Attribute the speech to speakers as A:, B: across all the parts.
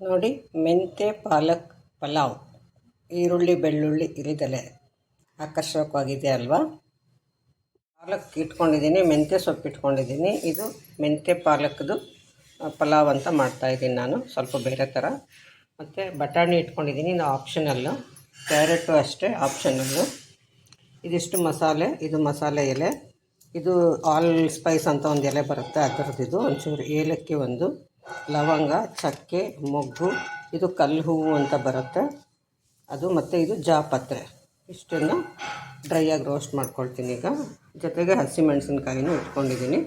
A: ನೋಡಿ, ಮೆಂತೆ, ಪಾಲಕ್, ಪಲಾವ್, ಈರುಳ್ಳಿ, ಬೆಳ್ಳುಳ್ಳಿ ಇರಿದಲೆ. ಆಕರ್ಷಕವಾಗಿದೆ ಅಲ್ವಾ? ಪಾಲಕ್ ಇಟ್ಕೊಂಡಿದ್ದೀನಿ ಮೆಂತ್ಯ ಸೊಪ್ಪು ಇಟ್ಕೊಂಡಿದ್ದೀನಿ. ಇದು ಮೆಂತ್ಯ ಪಾಲಕ್ದು ಪಲಾವ್ ಅಂತ ಮಾಡ್ತಾಯಿದ್ದೀನಿ ನಾನು, ಸ್ವಲ್ಪ ಬೇರೆ ಥರ. ಮತ್ತು ಬಟಾಣಿ ಇಟ್ಕೊಂಡಿದ್ದೀನಿ, ಇದು ಆಪ್ಷನಲ್ಲು ಕ್ಯಾರೆಟು ಅಷ್ಟೇ ಆಪ್ಷನಲ್ಲು ಇದಿಷ್ಟು ಮಸಾಲೆ, ಇದು ಮಸಾಲೆ ಎಲೆ. ಇದು ಆಲ್ ಸ್ಪೈಸ್ ಅಂತ ಒಂದು ಎಲೆ ಬರುತ್ತೆ ಅದರದ್ದು ಇದು ಒಂಚೂರು ಏಲಕ್ಕಿ ಒಂದು. ಲವಂಗ, ಚಕ್ಕೆ, ಮೊಗ್ಗು, ಇದು ಕಲ್ಲು ಹೂವು ಅಂತ ಬರುತ್ತೆ. ಅದು ಮತ್ತು ಇದು ಜಾಪತ್ರೆ. ಇಷ್ಟನ್ನು ಡ್ರೈಯಾಗಿ ರೋಸ್ಟ್ ಮಾಡ್ಕೊಳ್ತೀನಿ ಈಗ. ಜೊತೆಗೆ ಹಸಿಮೆಣಸಿನ್ಕಾಯಿನೂ ಇಟ್ಕೊಂಡಿದ್ದೀನಿ.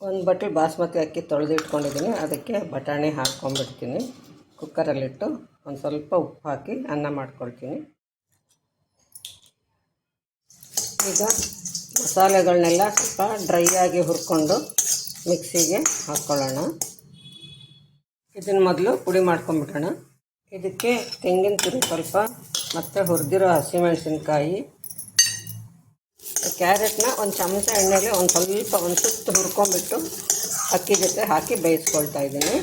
A: ಒಂದು ಬಟ್ಟಿ ಬಾಸ್ಮತಿ ಅಕ್ಕಿ ತೊಳೆದು ಇಟ್ಕೊಂಡಿದ್ದೀನಿ. ಅದಕ್ಕೆ ಬಟಾಣಿ ಹಾಕ್ಕೊಂಡ್ಬಿಡ್ತೀನಿ. ಕುಕ್ಕರಲ್ಲಿಟ್ಟು ಒಂದು ಸ್ವಲ್ಪ ಉಪ್ಪು ಹಾಕಿ ಅನ್ನ ಮಾಡ್ಕೊಳ್ತೀನಿ. ಈಗ ಮಸಾಲೆಗಳನ್ನೆಲ್ಲ ಸ್ವಲ್ಪ ಡ್ರೈ ಆಗಿ ಹುರ್ಕೊಂಡು ಮಿಕ್ಸಿಗೆ ಹಾಕ್ಕೊಳ್ಳೋಣ ಇದನ್ನು ಮೊದಲು ಪುಡಿ ಮಾಡ್ಕೊಂಬಿಡೋಣ ಇದಕ್ಕೆ ತೆಂಗಿನ ತುರಿ ಸ್ವಲ್ಪ, ಮತ್ತು ಹುರಿದಿರೋ ಹಸಿಮೆಣಸಿನ್ಕಾಯಿ, ಕ್ಯಾರೆಟ್ನ ಒಂದು ಚಮಚ ಎಣ್ಣೆಗೆ ಒಂದು ಸ್ವಲ್ಪ ಒಂದು ಸುತ್ತು ಹುರ್ಕೊಂಬಿಟ್ಟು ಅಕ್ಕಿ ಜೊತೆ ಹಾಕಿ ಬೇಯಿಸ್ಕೊಳ್ತಾ ಇದ್ದೀನಿ.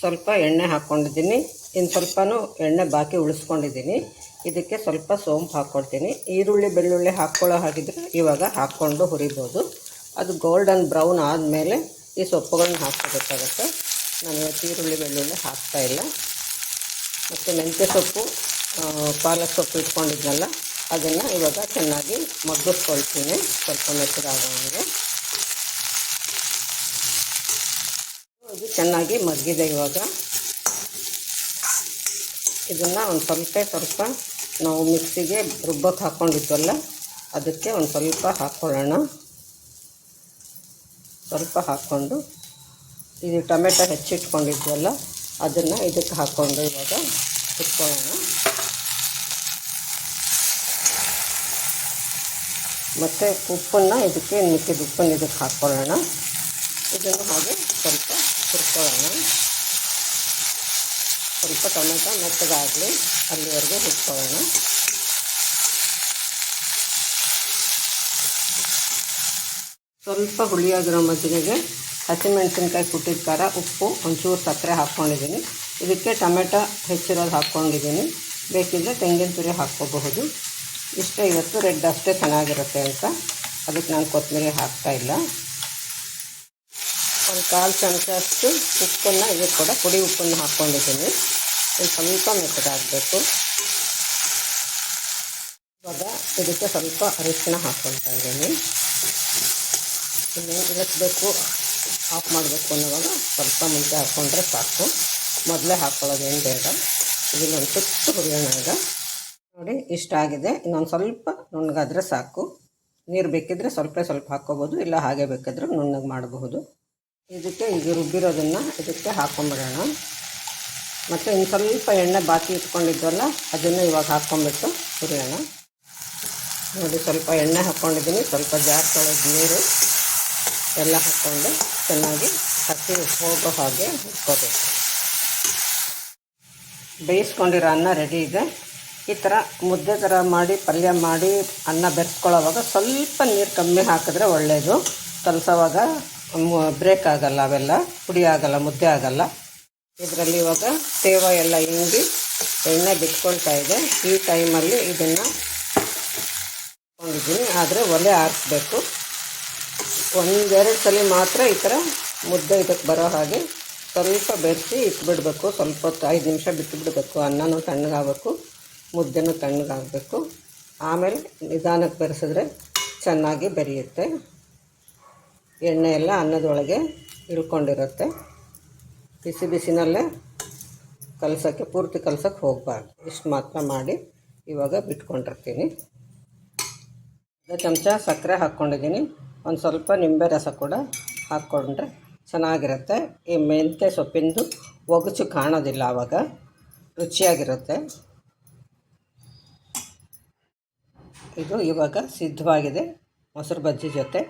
A: ಸ್ವಲ್ಪ ಎಣ್ಣೆ ಹಾಕ್ಕೊಂಡಿದ್ದೀನಿ ಇನ್ನು ಸ್ವಲ್ಪನೂ ಎಣ್ಣೆ ಬಾಕಿ ಉಳಿಸ್ಕೊಂಡಿದ್ದೀನಿ. ಇದಕ್ಕೆ ಸ್ವಲ್ಪ ಸೋಂಪು ಹಾಕ್ಕೊಳ್ತೀನಿ ಈರುಳ್ಳಿ, ಬೆಳ್ಳುಳ್ಳಿ ಹಾಕ್ಕೊಳ್ಳೋ ಹಾಗಿದ್ರೆ ಇವಾಗ ಹಾಕ್ಕೊಂಡು ಹುರಿಬೋದು. ಅದು ಗೋಲ್ಡನ್ ಬ್ರೌನ್ ಆದಮೇಲೆ ಈ ಸೊಪ್ಪುಗಳನ್ನ ಹಾಕ್ಕೋಬೇಕಾಗತ್ತೆ. ನಾನು ಇವತ್ತು ಈರುಳ್ಳಿ ಬೆಳ್ಳುಳ್ಳಿ ಹಾಕ್ತಾ ಇಲ್ಲ. ಮತ್ತು ಮೆಂತ್ಯ ಸೊಪ್ಪು ಪಾಲಕ್ ಸೊಪ್ಪು ಇಟ್ಕೊಂಡಿದ್ನಲ್ಲ, ಅದನ್ನು ಇವಾಗ ಚೆನ್ನಾಗಿ ಮಗ್ಗಿಸ್ಕೊಳ್ತೀನಿ. ಸ್ವಲ್ಪ ಮೆತ್ತಗಾಗೋಂಗೆ ಇದು ಚೆನ್ನಾಗಿ ಮಗ್ಗಿದೆ ಇವಾಗ. ಇದನ್ನು ಒಂದು ಸ್ವಲ್ಪ ಸ್ವಲ್ಪ ನಾವು ಮಿಕ್ಸಿಗೆ ರುಬ್ಬಕ್ಕೆ ಹಾಕ್ಕೊಂಡಿದ್ವಲ್ಲ ಅದಕ್ಕೆ ಒಂದು ಸ್ವಲ್ಪ ಹಾಕ್ಕೊಳ್ಳೋಣ. ಸ್ವಲ್ಪ ಹಾಕ್ಕೊಂಡು ಇದು ಟೊಮೆಟೊ ಹೆಚ್ಚಿಟ್ಕೊಂಡಿದ್ವಲ್ಲ ಅದನ್ನು ಇದಕ್ಕೆ ಹಾಕ್ಕೊಂಡು ಇವಾಗ ಇಟ್ಕೊಳ್ಳೋಣ ಮತ್ತು ಉಪ್ಪನ್ನು ಇದಕ್ಕೆ ಮಿಕ್ಕಿದ ಉಪ್ಪನ್ನು ಇದಕ್ಕೆ ಹಾಕ್ಕೊಳ್ಳೋಣ. ಇದನ್ನು ಹಾಗೆ ಸ್ವಲ್ಪ ಹುರ್ಕೊಳ್ಳೋಣ. ಸ್ವಲ್ಪ ಟೊಮೆಟೊ ಮೆತ್ತಗಾಗಲಿ ಅಲ್ಲಿವರೆಗೂ ಹುರ್ಕೊಳ್ಳೋಣ. ಸ್ವಲ್ಪ ಹುಳಿಯಾಗಿರೋ ಮಜ್ಜಿಗೆಗೆ ಹಸಿಮೆಣಸಿನ್ಕಾಯಿ ಕುಟ್ಟಿದ ಖಾರ, ಉಪ್ಪು, ಒಂಚೂರು ಸಕ್ಕರೆ ಹಾಕ್ಕೊಂಡಿದ್ದೀನಿ. ಇದಕ್ಕೆ ಟೊಮೆಟೊ ಹೆಚ್ಚಿರೋದು ಹಾಕ್ಕೊಂಡಿದ್ದೀನಿ. ಬೇಕಿದ್ದರೆ ತೆಂಗಿನ ತುರಿ ಹಾಕ್ಕೋಬಹುದು. ಇಷ್ಟೇ ಇವತ್ತು ರೆಡ್ ಅಷ್ಟೇ ಚೆನ್ನಾಗಿರುತ್ತೆ ಅಂತ. ಅದಕ್ಕೆ ನಾನು ಕೊತ್ತಂಬರಿ ಹಾಕ್ತಾ ಇಲ್ಲ. ಒಂದು ಕಾಲು ಚಮಚ ಅಷ್ಟು ಉಪ್ಪನ್ನು ಇದಕ್ಕೆ ಕೂಡ ಪುಡಿ ಉಪ್ಪನ್ನು ಹಾಕ್ಕೊಂಡಿದ್ದೀನಿ. ಒಂದು ಸ್ವಲ್ಪ ಮೆತ್ತಗಾಗಬೇಕು. ಇವಾಗ ಇದಕ್ಕೆ ಸ್ವಲ್ಪ ಅರಿಶಿನ ಹಾಕ್ಕೊಳ್ತಾ ಇದ್ದೀನಿ. ಇನ್ನು ಇಳಿಸ್ಬೇಕು ಆಫ್ ಮಾಡಬೇಕು ಅನ್ನೋವಾಗ ಸ್ವಲ್ಪ ಮುಂಚೆ ಹಾಕ್ಕೊಂಡ್ರೆ ಸಾಕು. ಮೊದಲೇ ಹಾಕ್ಕೊಳ್ಳೋದೇನು ಬೇಡ. ಇದನ್ನೊಂದು ಸುತ್ತು ಹುರಿಯೋಣ ಈಗ. ನೋಡಿ, ಇಷ್ಟ ಆಗಿದೆ. ಇನ್ನೊಂದು ಸ್ವಲ್ಪ ನುಣ್ಣಗಾದರೆ ಸಾಕು. ನೀರು ಬೇಕಿದ್ದರೆ ಸ್ವಲ್ಪ ಸ್ವಲ್ಪ ಹಾಕ್ಕೋಬೋದು. ಇಲ್ಲ ಹಾಗೆ ಬೇಕಿದ್ರೆ ನುಣ್ಣಗೆ ಮಾಡಬಹುದು. ಇದಕ್ಕೆ ಈಗ ರುಬ್ಬಿರೋದನ್ನು ಇದಕ್ಕೆ ಹಾಕ್ಕೊಂಬಿಡೋಣ ಮತ್ತು ಇನ್ನು ಸ್ವಲ್ಪ ಎಣ್ಣೆ ಬಾಕಿ ಇಟ್ಕೊಂಡಿದ್ವಲ್ಲ ಅದನ್ನು ಇವಾಗ ಹಾಕ್ಕೊಂಬಿಟ್ಟು ಹುರಿಯೋಣ. ನೋಡಿ, ಸ್ವಲ್ಪ ಎಣ್ಣೆ ಹಾಕ್ಕೊಂಡಿದ್ದೀನಿ ಸ್ವಲ್ಪ ಜಾರ್ ಒಳಗೆ ನೀರು. ಎಲ್ಲ ಹಾಕ್ಕೊಂಡು ಚೆನ್ನಾಗಿ ಹಸಿ ಹೋಗೋ ಹಾಗೆ ಇಟ್ಕೋಬೇಕು. ಬೇಯಿಸ್ಕೊಂಡಿರೋ ಅನ್ನ ರೆಡಿ ಇದೆ. ಈ ಥರ ಮುದ್ದೆ ಥರ ಮಾಡಿ, ಪಲ್ಯ ಮಾಡಿ ಅನ್ನ ಬೆರೆಸ್ಕೊಳ್ಳೋವಾಗ ಸ್ವಲ್ಪ ನೀರು ಕಮ್ಮಿ ಹಾಕಿದ್ರೆ ಒಳ್ಳೆಯದು ಕಲಸೋವಾಗ ಬ್ರೇಕ್ ಆಗಲ್ಲ ಅವೆಲ್ಲ, ಪುಡಿ ಆಗಲ್ಲ, ಮುದ್ದೆ ಆಗಲ್ಲ. ಇದರಲ್ಲಿ ಇವಾಗ ತೇವ ಎಲ್ಲ ಹಿಂಡಿ ಎಣ್ಣೆ ಬಿಟ್ಕೊಳ್ತಾ ಇದೆ. ಈ ಟೈಮಲ್ಲಿ ಇದನ್ನು ಕೊಂಡಿದ್ದೀನಿ ಆದರೆ ಒಲೆ ಆರಿಸ್ಬೇಕು. ಒಂದೆರಡು ಸಲ ಮಾತ್ರ ಈ ಥರ ಮುದ್ದೆ ಇದಕ್ಕೆ ಬರೋ ಹಾಗೆ ಸ್ವಲ್ಪ ಬೆರೆಸಿ ಇಟ್ಬಿಡಬೇಕು. ಸ್ವಲ್ಪ ಹೊತ್ತು ಐದು ನಿಮಿಷ ಬಿಟ್ಟು ಬಿಡಬೇಕು ಅನ್ನನೂ ತಣ್ಣಗಾಗಬೇಕು, ಮುದ್ದೆನೂ ತಣ್ಣಗಾಗಬೇಕು. ಆಮೇಲೆ ನಿಧಾನಕ್ಕೆ ಬೆರೆಸಿದ್ರೆ ಚೆನ್ನಾಗಿ ಬೆರೆಯುತ್ತೆ. ಎಣ್ಣೆ ಎಲ್ಲ ಅನ್ನದೊಳಗೆ ಇಳ್ಕೊಂಡಿರುತ್ತೆ. ಬಿಸಿ ಬಿಸಿನಲ್ಲೇ ಕಲಸೋಕ್ಕೆ, ಪೂರ್ತಿ ಕಲಸೋಕ್ಕೆ ಹೋಗಬಾರ್ದು. ಇಷ್ಟು ಮಾತ್ರ ಮಾಡಿ ಇವಾಗ ಬಿಟ್ಕೊಂಡಿರ್ತೀನಿ. ಅರ್ಧ ಚಮಚ ಸಕ್ಕರೆ ಹಾಕ್ಕೊಂಡಿದ್ದೀನಿ. ಒಂದು ಸ್ವಲ್ಪ ನಿಂಬೆ ರಸ ಕೂಡ ಹಾಕ್ಕೊಂಡ್ರೆ ಚೆನ್ನಾಗಿರುತ್ತೆ. ಈ ಮೆಂತ್ಯ ಸೊಪ್ಪಿಂದು ಒಗಚು ಕಾಣೋದಿಲ್ಲ ಆವಾಗ ರುಚಿಯಾಗಿರುತ್ತೆ. ಇದು ಇವಾಗ ಸಿದ್ಧವಾಗಿದೆ. ಮೊಸರು ಬಜ್ಜಿ ಜೊತೆ.